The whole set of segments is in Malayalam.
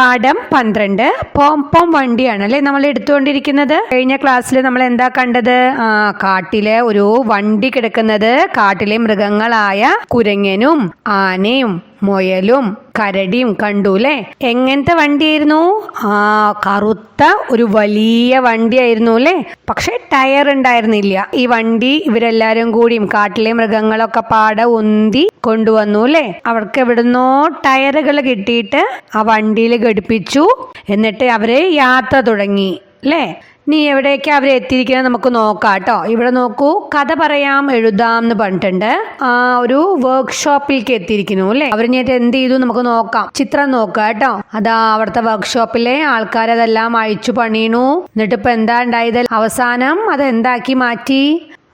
പാഠം പന്ത്രണ്ട്. പോംപോം വണ്ടിയാണ് അല്ലേ? നമ്മൾ എടുത്തുകൊണ്ടിരിക്കുന്നത്. കഴിഞ്ഞ ക്ലാസ്സിൽ നമ്മൾ എന്താ കണ്ടത്? ആ കാട്ടിലെ ഒരു വണ്ടി കിടക്കുന്നത്. കാട്ടിലെ മൃഗങ്ങളായ കുരങ്ങനും ആനയും മുയലും കരടിയും കണ്ടു അല്ലേ എങ്ങനത്തെ വണ്ടിയായിരുന്നു? ആ കറുത്ത ഒരു വലിയ വണ്ടിയായിരുന്നു അല്ലേ? പക്ഷെ ടയർ ഉണ്ടായിരുന്നില്ല. ഈ വണ്ടി ഇവരെല്ലാരും കൂടിയും കാട്ടിലെ മൃഗങ്ങളൊക്കെ പാടെ ഉന്തി കൊണ്ടുവന്നു അല്ലേ? അവർക്ക് എവിടുന്നോ ടയറുകൾ കിട്ടിയിട്ട് ആ വണ്ടിയിൽ ഘടിപ്പിച്ചു. എന്നിട്ട് അവർ യാത്ര തുടങ്ങി. അല്ലേ? നീ എവിടേക്കാ അവർ എത്തിയിരിക്കുന്നത് നമുക്ക് നോക്കാം കേട്ടോ. ഇവിടെ നോക്കൂ കഥ പറയാം എഴുതാം എന്ന് പറഞ്ഞിട്ടുണ്ട്. ആ ഒരു വർക്ക്ഷോപ്പിലേക്ക് എത്തിയിരിക്കുന്നു അല്ലേ? അവർ ഞാൻ എന്ത് ചെയ്തു നമുക്ക് നോക്കാം. ചിത്രം നോക്കാം കേട്ടോ. അതാ അവിടുത്തെ വർക്ക്ഷോപ്പിലെ ആൾക്കാർ അതെല്ലാം അഴിച്ചു പണിയണു എന്നിട്ട് ഇപ്പൊ എന്താ ഉണ്ടായത്? അവസാനം അത് എന്താക്കി മാറ്റി?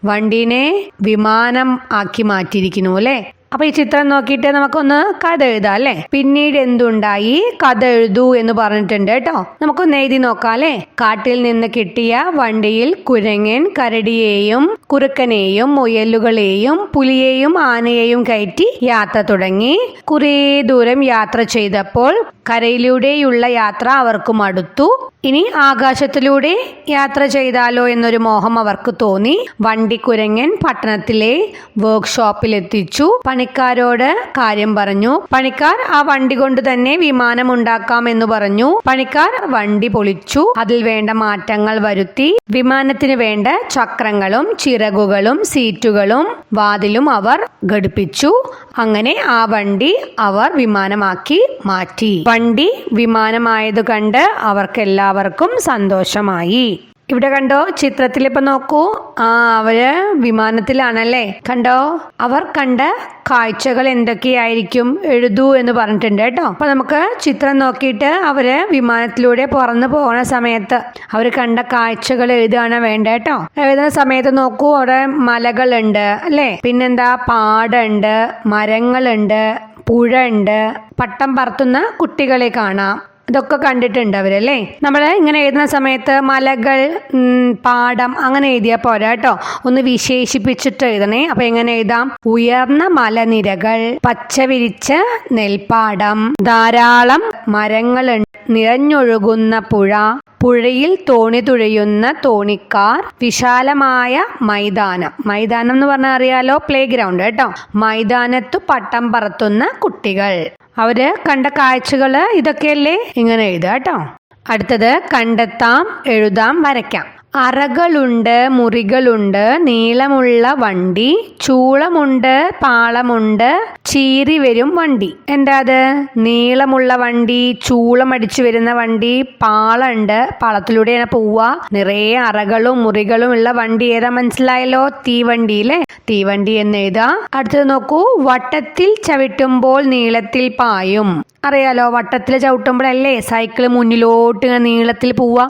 വണ്ടീനെ വിമാനം ആക്കി മാറ്റിയിരിക്കുന്നു അല്ലേ? അപ്പൊ ഈ ചിത്രം നോക്കിയിട്ട് നമുക്കൊന്ന് കഥ എഴുതാം അല്ലേ? പിന്നീട് എന്തുണ്ടായി? കഥ എഴുതു എന്ന് പറഞ്ഞിട്ടുണ്ട് കേട്ടോ. നമുക്കൊന്ന് എഴുതി നോക്കാം അല്ലേ? കാട്ടിൽ നിന്ന് കിട്ടിയ വണ്ടിയിൽ കുരങ്ങൻ കരടിയെയും കുറുക്കനെയും മുയലുകളെയും പുലിയെയും ആനയെയും കയറ്റി യാത്ര തുടങ്ങി. കുറേ ദൂരം യാത്ര ചെയ്തപ്പോൾ കരയിലൂടെയുള്ള യാത്ര അവർക്ക് മടുത്തു ഇനി ആകാശത്തിലൂടെ യാത്ര ചെയ്താലോ എന്നൊരു മോഹം അവർക്ക് തോന്നി. വണ്ടിക്കുരങ്ങൻ പട്ടണത്തിലെ വർക്ക്ഷോപ്പിൽ എത്തിച്ചു പണിക്കാരോട് കാര്യം പറഞ്ഞു. പണിക്കാർ ആ വണ്ടി കൊണ്ട് തന്നെ വിമാനം ഉണ്ടാക്കാം എന്ന് പറഞ്ഞു. പണിക്കാർ വണ്ടി പൊളിച്ചു. അതിൽ വേണ്ട മാറ്റങ്ങൾ വരുത്തി. വിമാനത്തിന് വേണ്ട ചക്രങ്ങളും ചിറകുകളും സീറ്റുകളും വാതിലും അവർ ഘടിപ്പിച്ചു. അങ്ങനെ ആ വണ്ടി അവർ വിമാനമാക്കി മാറ്റി. വണ്ടി വിമാനമായത് കണ്ട് അവർക്കെല്ലാവർക്കും സന്തോഷമായി. ഇവിടെ കണ്ടോ? ചിത്രത്തിൽ ഇപ്പൊ നോക്കൂ. ആ അവർ വിമാനത്തിലാണല്ലേ? കണ്ടോ? അവർ കണ്ട കാഴ്ചകൾ എന്തൊക്കെയായിരിക്കും? എഴുതൂ എന്ന് പറഞ്ഞിട്ടുണ്ട് കേട്ടോ. അപ്പൊ നമുക്ക് ചിത്രം നോക്കിയിട്ട് അവർ വിമാനത്തിലൂടെ പറന്നു പോകുന്ന സമയത്ത് അവർ കണ്ട കാഴ്ചകൾ എഴുതുകയാണ് വേണ്ട കേട്ടോ. എഴുതുന്ന സമയത്ത് നോക്കൂ അവിടെ മലകളുണ്ട് അല്ലേ? പിന്നെന്താ? പാടുണ്ട് മരങ്ങളുണ്ട് പുഴ ഉണ്ട് പട്ടം പറത്തുന്ന കുട്ടികളെ കാണാം. ഇതൊക്കെ കണ്ടിട്ടുണ്ട് അവരല്ലേ നമ്മൾ ഇങ്ങനെ എഴുതുന്ന സമയത്ത് മലകൾ പാടം അങ്ങനെ എഴുതിയാൽ പോരാ കേട്ടോ ഒന്ന് വിശേഷിപ്പിച്ചിട്ട് എഴുതണേ. അപ്പൊ എങ്ങനെ എഴുതാം? ഉയർന്ന മലനിരകൾ പച്ച വിരിച്ച നെൽപ്പാടം ധാരാളം മരങ്ങൾ നിറഞ്ഞൊഴുകുന്ന പുഴ പുഴയിൽ തോണി തുഴയുന്ന തോണിക്കാർ വിശാലമായ മൈതാനം. മൈതാനം എന്ന് പറഞ്ഞാൽ അറിയാലോ പ്ലേ ഗ്രൗണ്ട് കേട്ടോ. മൈതാനത്ത് പട്ടം പറത്തുന്ന കുട്ടികൾ. അവർ കണ്ട കാഴ്ചകൾ ഇതൊക്കെയല്ലേ? ഇങ്ങനെ എഴുതുക കേട്ടോ. അടുത്തത് കണ്ടെത്താം എഴുതാം വരയ്ക്കാം. അറകളുണ്ട് മുറികളുണ്ട് നീളമുള്ള വണ്ടി ചൂളമുണ്ട് പാളമുണ്ട് ചീറി വരും വണ്ടി. എന്താ അത്? നീളമുള്ള വണ്ടി ചൂളം അടിച്ചു വരുന്ന വണ്ടി പാളുണ്ട്. പാളത്തിലൂടെയാണ് പോവുക. നിറയെ അറകളും മുറികളും ഉള്ള വണ്ടി ഏതാ മനസ്സിലായല്ലോ? തീവണ്ടി അല്ലേ തീവണ്ടി എന്ന് എഴുതാ അടുത്തത് നോക്കൂ. വട്ടത്തിൽ ചവിട്ടുമ്പോൾ നീളത്തിൽ പായും. അറിയാലോ വട്ടത്തിൽ ചവിട്ടുമ്പോഴല്ലേ സൈക്കിൾ മുന്നിലോട്ട് നീളത്തിൽ പോവാ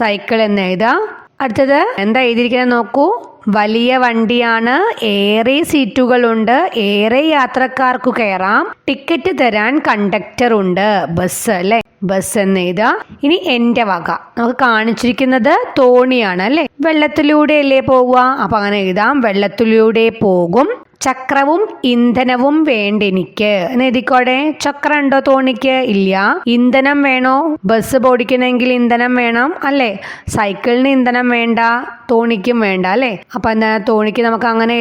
സൈക്കിൾ എന്ന് എഴുതാ അടുത്തത് എന്താ എഴുതിയിരിക്കുന്നത് നോക്കൂ. വലിയ വണ്ടിയാണ് ഏറെ സീറ്റുകളുണ്ട് ഏറെ യാത്രക്കാർക്ക് കയറാം ടിക്കറ്റ് തരാൻ കണ്ടക്ടർ ഉണ്ട്. ബസ് അല്ലെ? ബസ് എന്ന് എഴുതാ ഇനി എന്റെ വക. നമുക്ക് കാണിച്ചിരിക്കുന്നത് തോണിയാണ് അല്ലെ? വെള്ളത്തിലൂടെ അല്ലേ പോവുക? അപ്പൊ അങ്ങനെ എഴുതാം. വെള്ളത്തിലൂടെ പോകും. ചക്രവും ഇന്ധനവും വേണ്ടെനിക്ക്. എഴുതിക്കോടെ. ചക്രം ഉണ്ടോ തോണിക്ക്? ഇല്ല. ഇന്ധനം വേണോ? ബസ് ഓടിക്കണമെങ്കിൽ ഇന്ധനം വേണം അല്ലേ? സൈക്കിളിന് ഇന്ധനം വേണ്ട തോണിക്കും വേണ്ട അല്ലേ? അപ്പൊ എന്താ തോണിക്ക് നമുക്ക് അങ്ങനെ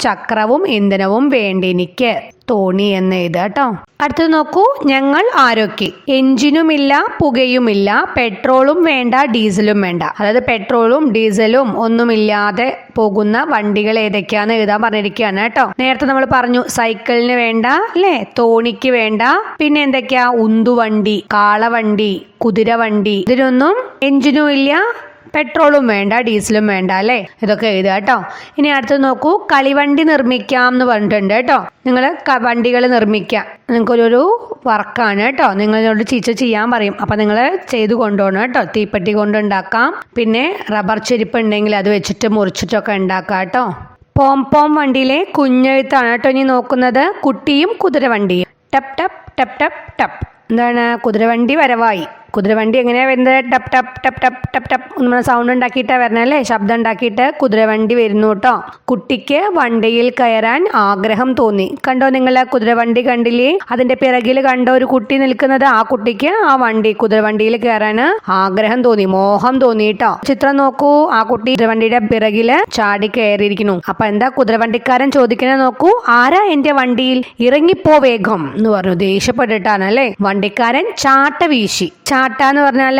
ചക്രവും ഇന്ധനവും വേണ്ടെനിക്ക്. തോണി എന്ന് എഴുതുക കേട്ടോ. അടുത്തത് നോക്കൂ ഞങ്ങൾ ആരൊക്കെ. എഞ്ചിനുമില്ല പുകയുമില്ല പെട്രോളും വേണ്ട ഡീസലും വേണ്ട. അതായത് പെട്രോളും ഡീസലും ഒന്നുമില്ലാതെ പോകുന്ന വണ്ടികൾ ഏതൊക്കെയാന്ന് എഴുതാൻ പറഞ്ഞിരിക്കുകയാണ് കേട്ടോ. നേരത്തെ നമ്മൾ പറഞ്ഞു സൈക്കിളിന് വേണ്ട അല്ലേ? തോണിക്ക് വേണ്ട. പിന്നെ എന്തൊക്കെയാ? ഉന്തുവണ്ടി കാളവണ്ടി കുതിരവണ്ടി. ഇതിനൊന്നും എഞ്ചിനും ഇല്ല പെട്രോളും വേണ്ട ഡീസലും വേണ്ട അല്ലേ? ഇതൊക്കെ എഴുതുക കേട്ടോ. ഇനി അടുത്ത് നോക്കൂ കളിവണ്ടി നിർമ്മിക്കാം എന്ന് പറഞ്ഞിട്ടുണ്ട് കേട്ടോ. നിങ്ങൾ വണ്ടികൾ നിർമ്മിക്കാം നിങ്ങൾക്കൊരു വർക്കാണ് കേട്ടോ. നിങ്ങളോട് ടീച്ചർ ചെയ്യാൻ പറയും. അപ്പം നിങ്ങൾ ചെയ്ത് കൊണ്ടുപോകണം കേട്ടോ. തീപ്പെട്ടി കൊണ്ടുണ്ടാക്കാം പിന്നെ റബ്ബർ ചെരുപ്പ് ഉണ്ടെങ്കിൽ അത് വെച്ചിട്ട് മുറിച്ചിട്ടൊക്കെ ഉണ്ടാക്കാം കേട്ടോ. പോം പോം വണ്ടിയിലെ കുഞ്ഞെഴുത്താണ് കേട്ടോ ഇനി നോക്കുന്നത്. കുട്ടിയും കുതിരവണ്ടിയും. ടപ് ടപ് ടപ് ടപ് ടപ്പ് എന്താണ്? കുതിരവണ്ടി വരവായി. കുതിരവണ്ടി എങ്ങനെയാണ് വരുന്നത്? ടപ് ടപ് ടപ് ടപ് ടപ് ടപ്പ് നമ്മൾ സൗണ്ട് ഉണ്ടാക്കിയിട്ടാ വരണേ അല്ലേ? ശബ്ദം ഉണ്ടാക്കിയിട്ട് കുതിരവണ്ടി വരുന്നു കേട്ടോ. കുട്ടിക്ക് വണ്ടിയിൽ കയറാൻ ആഗ്രഹം തോന്നി. കണ്ടോ നിങ്ങൾ കുതിരവണ്ടി കണ്ടില്ലേ? അതിന്റെ പിറകിൽ കണ്ട ഒരു കുട്ടി നിൽക്കുന്നത്? ആ കുട്ടിക്ക് ആ വണ്ടി കുതിരവണ്ടിയിൽ കയറാൻ ആഗ്രഹം തോന്നി മോഹം തോന്നി കേട്ടോ. ചിത്രം നോക്കൂ. ആ കുട്ടി കുതിരവണ്ടിയുടെ പിറകിൽ ചാടി കയറിയിരിക്കുന്നു. അപ്പൊ എന്താ കുതിരവണ്ടിക്കാരൻ ചോദിക്കണേ നോക്കൂ? ആരാ എന്റെ വണ്ടിയിൽ? ഇറങ്ങിപ്പോ വേഗം എന്ന് പറഞ്ഞു. ദേഷ്യപ്പെട്ടിട്ടാണ് അല്ലേ? വണ്ടിക്കാരൻ ചാട്ട വീശി ചാട്ട എന്ന് പറഞ്ഞാൽ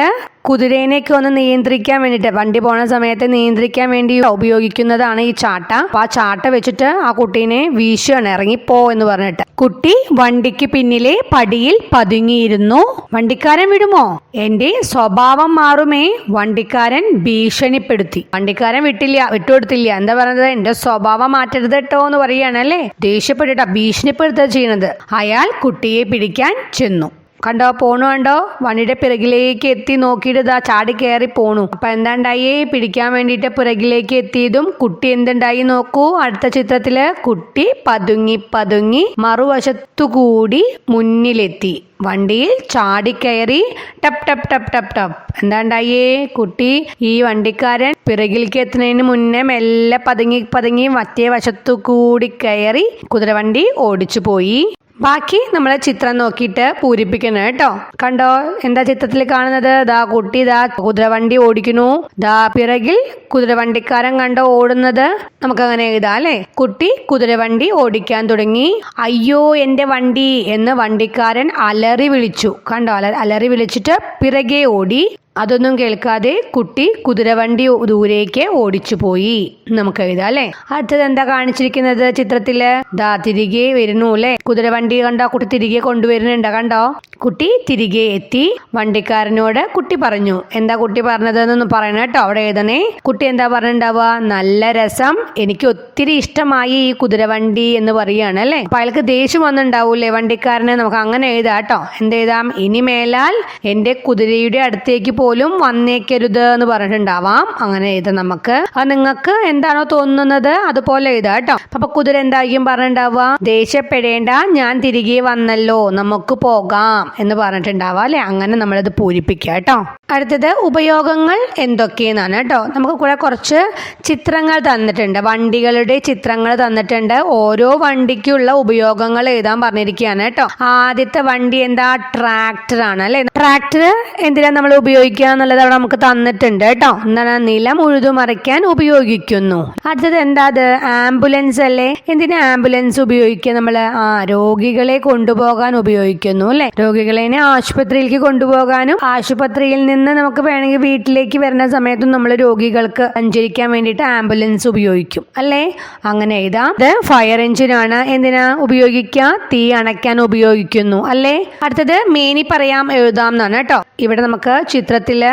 കുതിരേനെയൊക്കെ ഒന്ന് നിയന്ത്രിക്കാൻ വേണ്ടിയിട്ട് വണ്ടി പോണ സമയത്ത് നിയന്ത്രിക്കാൻ വേണ്ടി ഉപയോഗിക്കുന്നതാണ് ഈ ചാട്ട. അപ്പൊ ആ ചാട്ട വെച്ചിട്ട് ആ കുട്ടീനെ വീശുകയാണ്. ഇറങ്ങിപ്പോ എന്ന് പറഞ്ഞിട്ട്. കുട്ടി വണ്ടിക്ക് പിന്നിലെ പടിയിൽ പതുങ്ങിയിരുന്നു. വണ്ടിക്കാരൻ വിടുമോ? എന്റെ സ്വഭാവം മാറുമേ വണ്ടിക്കാരൻ ഭീഷണിപ്പെടുത്തി. വണ്ടിക്കാരൻ വിട്ടില്ല വിട്ടുകൊടുത്തില്ല. എന്താ പറയുന്നത് എന്റെ സ്വഭാവം മാറ്റരുത് കേട്ടോ എന്ന് പറയുകയാണ് അല്ലേ? ദേഷ്യപ്പെട്ടിട്ടാ ഭീഷണിപ്പെടുത്തുക ചെയ്യുന്നത് അയാൾ കുട്ടിയെ പിടിക്കാൻ ചെന്നു. കണ്ടോ പോണു കണ്ടോ? വണ്ടിയുടെ പിറകിലേക്ക് എത്തി നോക്കിയിട്ട് ഇതാ ചാടി കയറി പോണു. അപ്പൊ എന്താണ്ടായി? പിടിക്കാൻ വേണ്ടിയിട്ട് പിറകിലേക്ക് എത്തിയതും കുട്ടി എന്തുണ്ടായി നോക്കൂ. അടുത്ത ചിത്രത്തിൽ കുട്ടി പതുങ്ങി പതുങ്ങി മറുവശത്തു കൂടി മുന്നിലെത്തി. വണ്ടിയിൽ ചാടിക്കയറി ടപ് ടപ് ടപ് ടപ് ടപ്. എന്താണ്ടായേ? കുട്ടി ഈ വണ്ടിക്കാരൻ പിറകിലേക്ക് എത്തുന്നതിന് മുന്നേ മെല്ലെ പതുങ്ങി പതുങ്ങി മറ്റേ വശത്തു കൂടി കയറി കുതിരവണ്ടി ഓടിച്ചു പോയി. ബാക്കി നമ്മൾ ചിത്രം നോക്കിയിട്ട് പൂരിപ്പിക്കണം കേട്ടോ. കണ്ടോ? എന്താ ചിത്രത്തിൽ കാണുന്നത്? ദാ കുട്ടി ദാ കുതിരവണ്ടി ഓടിക്കുന്നു. ദാ പിറകിൽ കുതിരവണ്ടിക്കാരൻ കണ്ടോ ഓടുന്നത്? നമുക്ക് അങ്ങനെ എഴുതാം അല്ലേ? കുട്ടി കുതിരവണ്ടി ഓടിക്കാൻ തുടങ്ങി. അയ്യോ എന്റെ വണ്ടി എന്ന് വണ്ടിക്കാരൻ അലറി വിളിച്ചു. കണ്ടോ? അല അലറി വിളിച്ചിട്ട് പിറകെ ഓടി. അതൊന്നും കേൾക്കാതെ കുട്ടി കുതിരവണ്ടി ദൂരേക്ക് ഓടിച്ചു പോയി നമുക്ക് എഴുതാം അല്ലെ? അടുത്തത് എന്താ കാണിച്ചിരിക്കുന്നത് ചിത്രത്തിൽ? ദാ തിരികെ വരുന്നു അല്ലെ? കുതിരവണ്ടി കണ്ടോ? കുട്ടി തിരികെ കൊണ്ടുവരുന്നുണ്ട് കണ്ടോ? കുട്ടി തിരികെ എത്തി. വണ്ടിക്കാരനോട് കുട്ടി പറഞ്ഞു. എന്താ കുട്ടി പറഞ്ഞത് എന്നൊന്ന് പറയണം കേട്ടോ. അവിടെ എഴുതണേ. കുട്ടി എന്താ പറഞ്ഞിട്ടുണ്ടാവുക? നല്ല രസം. എനിക്ക് ഒത്തിരി ഇഷ്ടമായി ഈ കുതിരവണ്ടി എന്ന് പറയാണ് അല്ലെ? അപ്പൊ അയാൾക്ക് ദേഷ്യം വന്നിട്ടുണ്ടാവൂലേ വണ്ടിക്കാരനെ? നമുക്ക് അങ്ങനെ എഴുതാം കേട്ടോ. എന്ത് എഴുതാം? ഇനി മേലാൽ എന്റെ കുതിരയുടെ അടുത്തേക്ക് പോലും വന്നേക്കരുത് എന്ന് പറഞ്ഞിട്ടുണ്ടാവാം. അങ്ങനെ എഴുതാം നമുക്ക്. അത് നിങ്ങൾക്ക് എന്താണോ തോന്നുന്നത് അതുപോലെ എഴുതാം കേട്ടോ. അപ്പൊ കുതിര എന്തായിരിക്കും പറഞ്ഞിട്ടുണ്ടാവുക? ദേഷ്യപ്പെടേണ്ട ഞാൻ തിരികെ വന്നല്ലോ നമുക്ക് പോകാം എന്ന് പറഞ്ഞിട്ടുണ്ടാവാം അല്ലെ? അങ്ങനെ നമ്മളത് പൂരിപ്പിക്കുക കേട്ടോ. അടുത്തത് ഉപയോഗങ്ങൾ എന്തൊക്കെയെന്നാണ് കേട്ടോ. നമുക്ക് കൂടെ കുറച്ച് ചിത്രങ്ങൾ തന്നിട്ടുണ്ട്. വണ്ടികളുടെ ചിത്രങ്ങൾ തന്നിട്ടുണ്ട്. ഓരോ വണ്ടിക്കുള്ള ഉപയോഗങ്ങൾ എഴുതാൻ പറഞ്ഞിരിക്കുകയാണ് കേട്ടോ. ആദ്യത്തെ വണ്ടി എന്താ? ട്രാക്ടർ ആണ് അല്ലെ? ട്രാക്ടർ എന്തിനാ നമ്മൾ ഉപയോഗിക്കുക എന്നുള്ളത് അവിടെ നമുക്ക് തന്നിട്ടുണ്ട് കേട്ടോ. എന്താണ്? നിലം ഉഴുതുമറിക്കാൻ ഉപയോഗിക്കുന്നു. അടുത്തത് എന്താ അത്? ആംബുലൻസ് അല്ലേ? എന്തിനാ ആംബുലൻസ് ഉപയോഗിക്കുക? നമ്മൾ ആ രോഗികളെ കൊണ്ടുപോകാൻ ഉപയോഗിക്കുന്നു അല്ലെ? രോഗികളെ ആശുപത്രിയിലേക്ക് കൊണ്ടുപോകാനും ആശുപത്രിയിൽ നിന്ന് നമുക്ക് വേണമെങ്കിൽ വീട്ടിലേക്ക് വരുന്ന സമയത്തും നമ്മൾ രോഗികൾക്ക് സഞ്ചരിക്കാൻ വേണ്ടിയിട്ട് ആംബുലൻസ് ഉപയോഗിക്കും അല്ലേ? അങ്ങനെ എഴുതാം. ഇത് ഫയർ എഞ്ചിനാണ് എന്തിനാ ഉപയോഗിക്കുക? തീ അണയ്ക്കാൻ ഉപയോഗിക്കുന്നു അല്ലേ? അടുത്തത് മേനി പറയാം എഴുതാം എന്നാണ് കേട്ടോ. ഇവിടെ നമുക്ക് ചിത്രത്തിൽ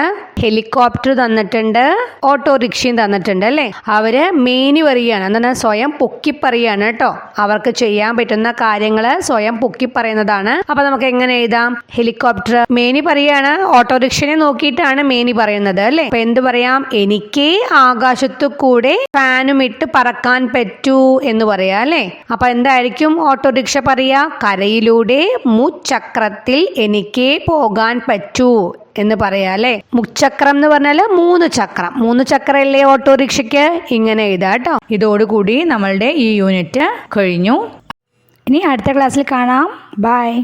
ഹെലികോപ്റ്റർ തന്നിട്ടുണ്ട് ഓട്ടോറിക്ഷയും തന്നിട്ടുണ്ട് അല്ലേ? അവർ മേനി പറയാണ് എന്താണ്? സ്വയം പൊക്കി പറയാണ് കേട്ടോ. അവർക്ക് ചെയ്യാൻ പറ്റുന്ന കാര്യങ്ങൾ സ്വയം പൊക്കി പറയുന്നതാണ്. അപ്പൊ നമുക്ക് എങ്ങനെ എഴുതാം? ഹെലികോപ്റ്റർ മേനി പറയാണ് ഓട്ടോറിക്ഷനെ നോക്കിയിട്ടാണ് മേനി പറയുന്നത് അല്ലേ? അപ്പൊ എന്ത് പറയാം? എനിക്ക് ആകാശത്തു കൂടെ ഫാനും ഇട്ട് പറക്കാൻ പറ്റൂ എന്ന് പറയാ അല്ലേ? അപ്പൊ എന്തായിരിക്കും ഓട്ടോറിക്ഷ പറയാ കരയിലൂടെ മുച്ചക്രത്തിൽ എനിക്ക് പോകാൻ പറ്റൂ എന്ന് പറയാ അല്ലേ? മുച്ചക്രം എന്ന് പറഞ്ഞാൽ മൂന്ന് ചക്രം. മൂന്ന് ചക്രമല്ലേ ഓട്ടോറിക്ഷയ്ക്ക്? ഇങ്ങനെ എഴുതാം കേട്ടോ. ഇതോടുകൂടി നമ്മളുടെ ഈ യൂണിറ്റ് കഴിഞ്ഞു. ഇനി അടുത്ത ക്ലാസ്സിൽ കാണാം. ബൈ